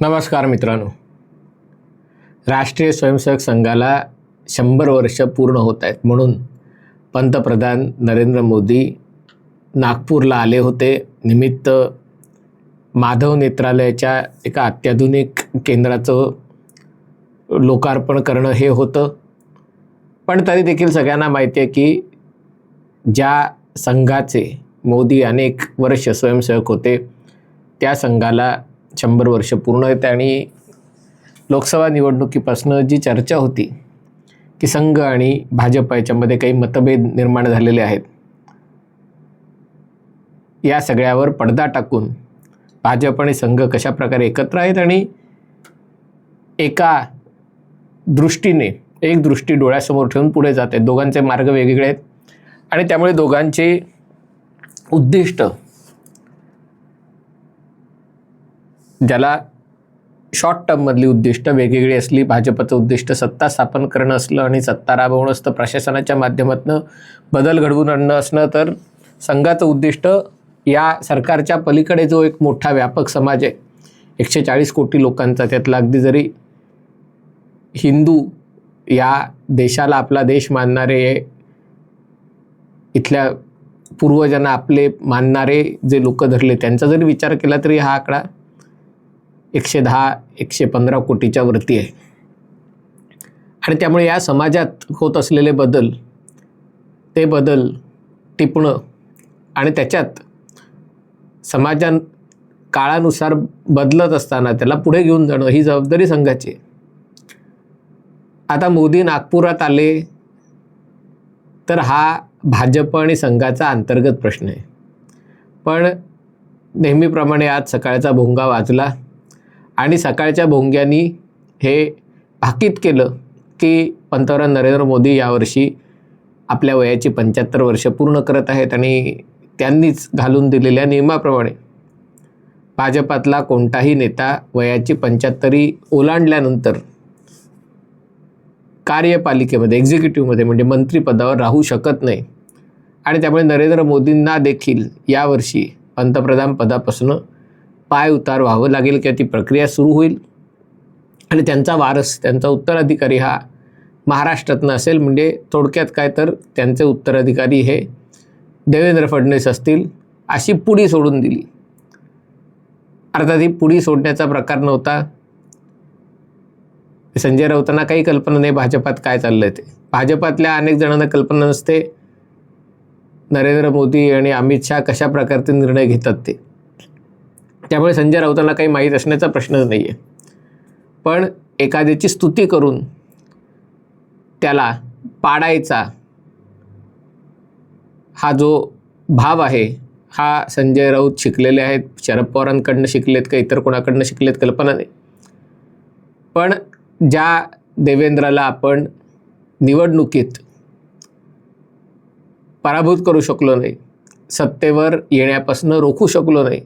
नमस्कार मित्रांनो. राष्ट्रीय स्वयंसेवक संघाला शंभर वर्ष पूर्ण होत आहेत म्हणून पंतप्रधान नरेंद्र मोदी नागपूरला आले होते. निमित्त माधव नेत्रालयाच्या एका अत्याधुनिक केंद्राचं लोकार्पण करणं हे होतं. पण तरी देखील सगळ्यांना माहिती आहे की ज्या संघाचे मोदी अनेक वर्ष स्वयंसेवक होते त्या संघाला शंभर वर्ष पूर्ण येते आणि लोकसभा निवडणुकीपासून जी चर्चा होती की संघ आणि भाजप याच्यामध्ये काही मतभेद निर्माण झालेले आहेत. या सगळ्यावर पडदा टाकून भाजप आणि संघ कशाप्रकारे एकत्र आहेत आणि एका दृष्टीने एक दृष्टी डोळ्यासमोर ठेवून पुढे जाते. दोघांचे मार्ग वेगवेगळे आहेत. आणि त्यामुळे दोघांचे उद्दिष्ट ज्याला शॉर्ट टर्ममधली उद्दिष्ट वेगवेगळी असली भाजपचं उद्दिष्ट सत्ता स्थापन करणं असलं आणि सत्ता राबवणं असतं प्रशासनाच्या माध्यमातून बदल घडवून आणणं असणं तर संघाचं उद्दिष्ट या सरकारच्या पलीकडे जो एक मोठा व्यापक समाज आहे. एकशे चाळीस कोटी लोकांचा त्यातला अगदी जरी हिंदू या देशाला आपला देश मानणारे इथल्या पूर्वजांना आपले मानणारे जे लोक धरले त्यांचा जरी विचार केला तरी हा आकडा एकशे दहा एकशे पंधरा कोटीच्या वरती आहे. आणि त्यामुळे या समाजात होत असलेले बदल ते बदल टिपणं आणि त्याच्यात समाजान काळानुसार बदलत असताना त्याला पुढे घेऊन जाणं ही जबाबदारी संघाची आहे. आता मोदी नागपुरात आले तर हा भाजप आणि संघाचा अंतर्गत प्रश्न आहे. पण नेहमीप्रमाणे आज सकाळचा भोंगा वाजला आणि सकाळच्या भोंग्यांनी हे भाकीत केलं की पंतप्रधान नरेंद्र मोदी यावर्षी आपल्या वयाची पंच्याहत्तर वर्ष पूर्ण करत आहेत आणि त्यांनीच घालून दिलेल्या नियमाप्रमाणे भाजपातला कोणताही नेता वयाची पंच्याहत्तरी ओलांडल्यानंतर कार्यपालिकेमध्ये एक्झिक्युटिव्हमध्ये म्हणजे मंत्रिपदावर राहू शकत नाही. आणि त्यामुळे नरेंद्र मोदींना देखील यावर्षी पंतप्रधान पदापासून पाय उतार व्हावं लागेल किंवा ती प्रक्रिया सुरू होईल. आणि त्यांचा वारस त्यांचा उत्तराधिकारी हा महाराष्ट्रातनं असेल म्हणजे थोडक्यात काय तर त्यांचे उत्तराधिकारी हे देवेंद्र फडणवीस असतील अशी पुडी सोडून दिली. अर्थात ही पुडी सोडण्याचा प्रकार नव्हता. संजय राऊतांना काही कल्पना नाही भाजपात काय चाललं ते. भाजपातल्या अनेक जणांना कल्पना नसते नरेंद्र मोदी आणि अमित शहा कशा प्रकारचे निर्णय घेतात ते. त्यामुळे संजय राऊतांना काही माहीत असण्याचा प्रश्नच नाही आहे पण एखाद्याची स्तुती करून त्याला पाडायचा हा जो भाव आहे हा संजय राऊत शिकलेले आहेत. शरद पवारांकडनं शिकलेत का इतर कोणाकडनं शिकलेत कल्पना नाही. पण ज्या देवेंद्राला आपण निवडणुकीत पराभूत करू शकलो नाही सत्तेवर येण्यापासून रोखू शकलो नाही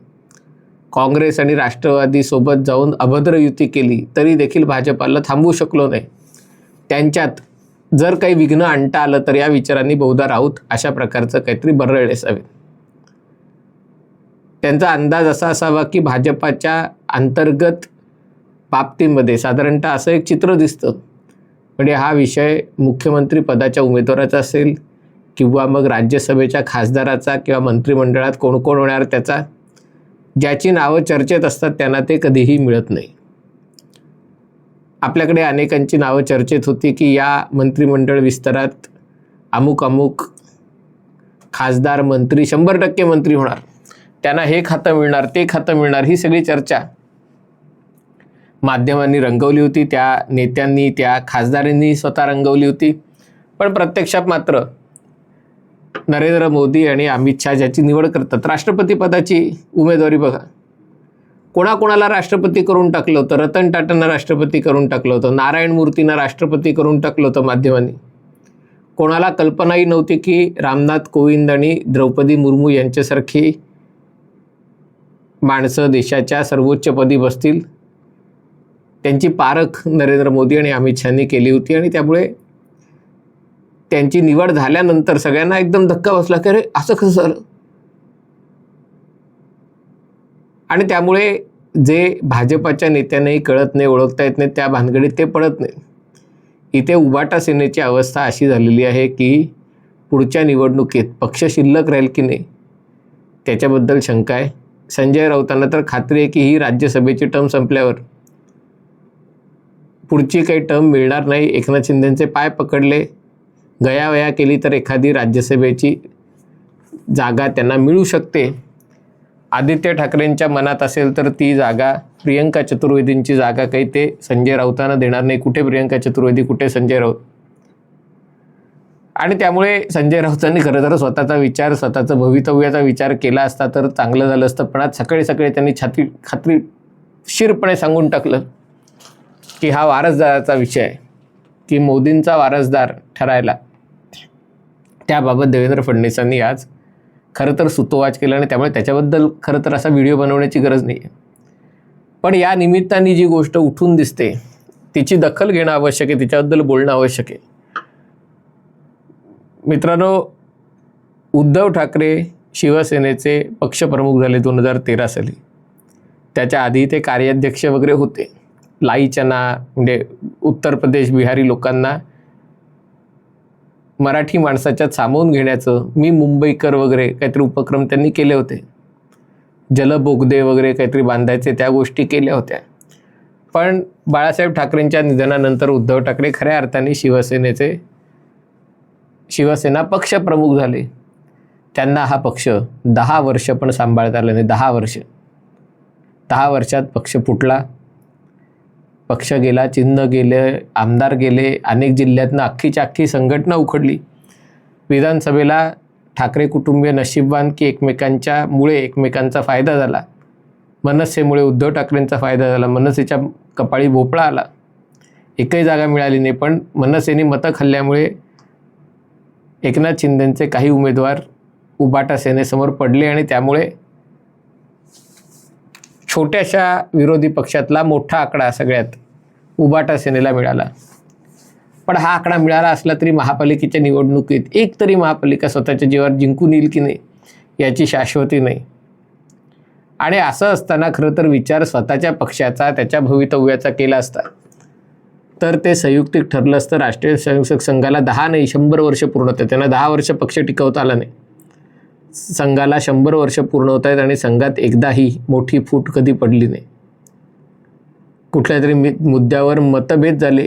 काँग्रेस आणि राष्ट्रवादीसोबत जाऊन अभद्र युती केली तरी देखील भाजपाला थांबवू शकलो नाही. त्यांच्यात जर काही विघ्न आणता आलं तर या विचारांनी बहुधा राऊत अशा प्रकारचं काहीतरी बरळले असावे त्यांचा अंदाज असा असावा की भाजपाच्या अंतर्गत बाबतीमध्ये साधारणतः असं एक चित्र दिसतं. म्हणजे हा विषय मुख्यमंत्री पदाच्या उमेदवाराचा असेल किंवा मग राज्यसभेच्या खासदाराचा किंवा मंत्रिमंडळात कोण कोण होणार त्याचा ज्याची नावं चर्चेत असतात त्यांना ते कधीही मिळत नाही. आपल्याकडे अनेकांची नावं चर्चेत होती की या मंत्रिमंडळ विस्तारात अमुक अमुक खासदार मंत्री शंभर टक्के मंत्री होणार. त्यांना हे खातं मिळणार ते खातं मिळणार ही सगळी चर्चा माध्यमांनी रंगवली होती त्या नेत्यांनी त्या खासदारांनी स्वतः रंगवली होती. पण प्रत्यक्षात मात्र नरेंद्र मोदी आणि अमित शहा ज्याची निवड करतात राष्ट्रपती पदाची उमेदवारी बघा. कोणाकोणाला राष्ट्रपती करून टाकलं होतं? रतन टाटांना राष्ट्रपती करून टाकलं होतं. नारायण मूर्तींना राष्ट्रपती करून टाकलं होतं माध्यमांनी. कोणाला कल्पनाही नव्हती की रामनाथ कोविंद आणि द्रौपदी मुर्मू यांच्यासारखी माणसं देशाच्या सर्वोच्चपदी बसतील. त्यांची पारख नरेंद्र मोदी आणि अमित शहानी केली होती आणि त्यामुळे त्यांची निवड झाल्यानंतर सगळ्यांना एकदम धक्का बसला की अरे असं कसं सर आणि त्यामुळे जे भाजपाच्या नेत्यांनाही कळत नाही ओळखता येत नाही त्या भानगडीत ते पडत नाही. इथे उबाटा सेनेची अवस्था अशी झालेली आहे की पुढच्या निवडणुकीत पक्ष शिल्लक राहील की नाही त्याच्याबद्दल शंका आहे. संजय राऊतांना तर खात्री आहे की ही राज्यसभेची टर्म संपल्यावर पुढची काही टर्म मिळणार नाही. एकनाथ शिंदेचे पाय पकडले. गयावया केली तर एखादी राज्यसभेची जागा त्यांना मिळू शकते. आदित्य ठाकरेंच्या मनात असेल तर ती जागा प्रियंका चतुर्वेदींची जागा काही ते संजय राऊतांना देणार नाही. कुठे प्रियंका चतुर्वेदी कुठे संजय राऊत? आणि त्यामुळे संजय राऊतांनी खरं तर स्वतःचा विचार स्वतःचा भवितव्याचा विचार केला असता तर चांगलं झालं असतं. पण आज सकाळी सकाळी त्यांनी छाती खात्रीशीरपणे सांगून टाकलं. की हा वारसदाराचा विषय आहे. की मोदींचा वारसदार ठरायला. त्याबाबत देवेंद्र फडणवीसांनी आज खरं तर सुतोवाच केला आणि त्यामुळे त्याच्याबद्दल खरं तर असा व्हिडिओ बनवण्याची गरज नाही आहे पण या निमित्ताने जी गोष्ट उठून दिसते तिची दखल घेणं आवश्यक आहे तिच्याबद्दल बोलणं आवश्यक आहे. मित्रांनो उद्धव ठाकरे शिवसेनेचे पक्षप्रमुख झाले दोन हजार तेरा साली. त्याच्या आधी ते कार्याध्यक्ष वगैरे होते. लाईचना म्हणजे उत्तर प्रदेश बिहारी लोकांना मराठी माणसाच्यात सामावून घेण्याचं मी मुंबईकर वगैरे काहीतरी उपक्रम त्यांनी केले होते. जलबोगदे वगैरे काहीतरी बांधायचे त्या गोष्टी केल्या होत्या. पण बाळासाहेब ठाकरेंच्या निधनानंतर उद्धव ठाकरे खऱ्या अर्थाने शिवसेनेचे शिवसेना पक्षप्रमुख झाले. त्यांना हा पक्ष दहा वर्ष पण सांभाळता आलं नाही दहा वर्ष. दहा वर्षात पक्ष फुटला. पक्ष गेला चिन्ह गेले आमदार गेले अनेक जिल्ह्यातनं अख्खीच्या अख्खी संघटना उखडली. विधानसभेला ठाकरे कुटुंबीय नशीबवान की एकमेकांच्या मुळे एकमेकांचा फायदा झाला. मनसेमुळे उद्धव ठाकरेंचा फायदा झाला मनसेच्या कपाळी भोपळा आला. एकही जागा मिळाली नाही पण मनसेने मतं खाल्ल्यामुळे एकनाथ शिंदेंचे काही उमेदवार उबाटा सेनेसमोर पडले आणि त्यामुळे छोट्याशा विरोधी पक्षातला मोठा आकडा सगळ्यात उबाटा सेनेला मिळाला. पण हा आकडा मिळाला असला तरी महापालिकेच्या निवडणुकीत एक तरी महापालिका स्वतःच्या जीवावर जिंकून येईल की नाही याची शाश्वती नाही. आणि असं असताना खरं तर विचार स्वतःच्या पक्षाचा त्याच्या भवितव्याचा केला असता. तर ते संयुक्तिक ठरलं असतं राष्ट्रीय स्वयंसेवक संघाला दहा नाही शंभर वर्ष पूर्ण होतं. त्यांना दहा वर्ष पक्ष टिकवता आला नाही. संघाला शंभर वर्ष पूर्ण होत आहेत आणि संघात एकदाही मोठी फूट कधी पडली नाही. कुठल्या तरी मि मुद्द्यावर मतभेद झाले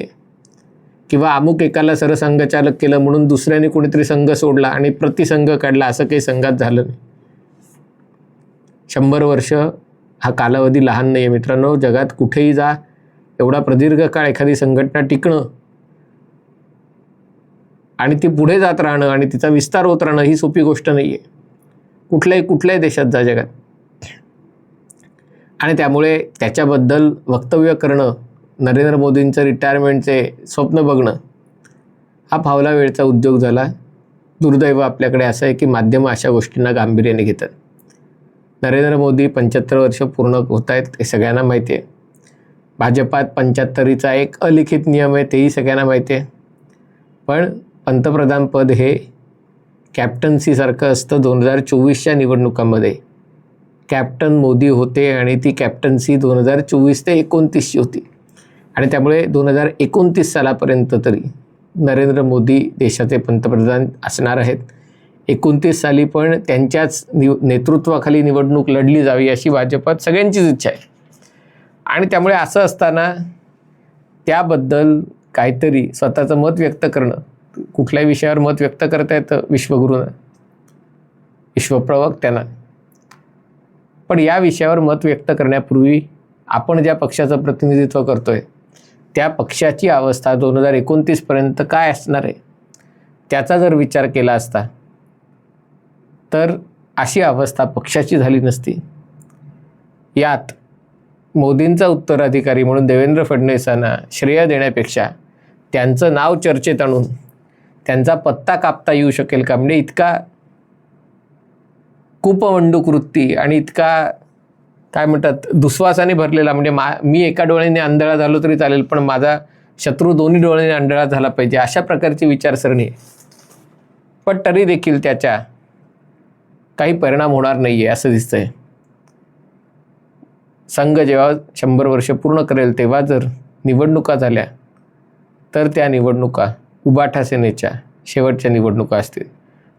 किंवा अमुक एकाला सरसंघचालक केलं म्हणून दुसऱ्याने कुणीतरी संघ सोडला आणि प्रतिसंघ काढला असं काही संघात झालं नाही. शंभर वर्ष हा कालावधी लहान नाही आहे मित्रांनो. जगात कुठेही जा एवढा प्रदीर्घ काळ एखादी संघटना टिकणं आणि ती पुढे जात राहणं आणि तिचा विस्तार होत राहणं ही सोपी गोष्ट नाही आहे कुठल्याही कुठल्याही देशात जा जगात. आणि त्यामुळे त्याच्याबद्दल वक्तव्य करणं नरेंद्र मोदींचं रिटायरमेंटचे स्वप्न बघणं हा फावला वेळचा उद्योग झाला. दुर्दैव आपल्याकडे असं आहे की माध्यमं अशा गोष्टींना गांभीर्याने घेतात. नरेंद्र मोदी पंच्याहत्तर वर्ष पूर्ण होत आहेत हे सगळ्यांना माहिती आहे. भाजपात पंच्याहत्तरीचा एक अलिखित नियम आहे तेही सगळ्यांना माहिती आहे. पण पंतप्रधानपद हे कॅप्टन्सीसारखं असतं दोन हजार चोवीसच्या निवडणुकांमध्ये. कॅप्टन मोदी होते आणि ती कॅप्टन्सी दोन हजार चोवीस ते एकोणतीसची होती. आणि त्यामुळे दोन हजार एकोणतीस सालापर्यंत तरी नरेंद्र मोदी देशाचे पंतप्रधान असणार आहेत. एकोणतीस साली पण त्यांच्याच निव नेतृत्वाखाली निवडणूक लढली जावी अशी भाजपात सगळ्यांचीच इच्छा आहे. आणि त्यामुळे असं असताना त्याबद्दल काहीतरी स्वतःचं मत व्यक्त करणं कुठल्याही विषयावर मत व्यक्त करता येतं विश्वगुरूनं विश्वप्रवक्त्यानं. पण या विषयावर मत व्यक्त करण्यापूर्वी आपण ज्या पक्षाचं प्रतिनिधित्व करतोय त्या पक्षाची अवस्था दोन हजार एकोणतीसपर्यंत काय असणार आहे? त्याचा जर विचार केला असता तर अशी अवस्था पक्षाची झाली नसती. यात मोदींचा उत्तराधिकारी म्हणून देवेंद्र फडणवीसांना श्रेय देण्यापेक्षा त्यांचं नाव चर्चेत आणून त्यांचा पत्ता कापता येऊ शकेल का? म्हणजे इतका कुपवंडूक वृत्ती आणि इतका काय म्हणतात दुस्वासाने भरलेला म्हणजे मा मी एका डोळ्याने आंधळा झालो तरी चालेल पण माझा शत्रू दोन्ही डोळ्याने आंधळा झाला पाहिजे अशा प्रकारची विचारसरणी आहे. पण तरी देखील त्याच्या काही परिणाम होणार नाही आहे असं दिसतंय. संघ जेव्हा शंभर वर्ष पूर्ण करेल तेव्हा जर निवडणुका झाल्या तर त्या निवडणुका उबाठा सेनेच्या शेवटच्या निवडणुका असतील.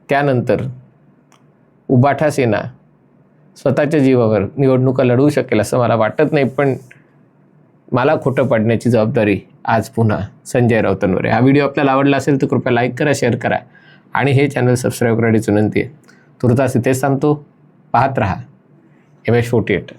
त्यानंतर उबाठा सेना स्वतःच्या जीवावर निवडणुका लढवू शकेल असं मला वाटत नाही पण मला खोटं पाडण्याची जबाबदारी आज पुन्हा संजय राऊतांवर आहे. हा व्हिडिओ आपल्याला आवडला असेल तर कृपया लाईक करा शेअर करा आणि हे चॅनल सबस्क्राईब करण्याची विनंती आहे. तुर्तास इथेच सांगतो पाहत राहा. M S forty eight.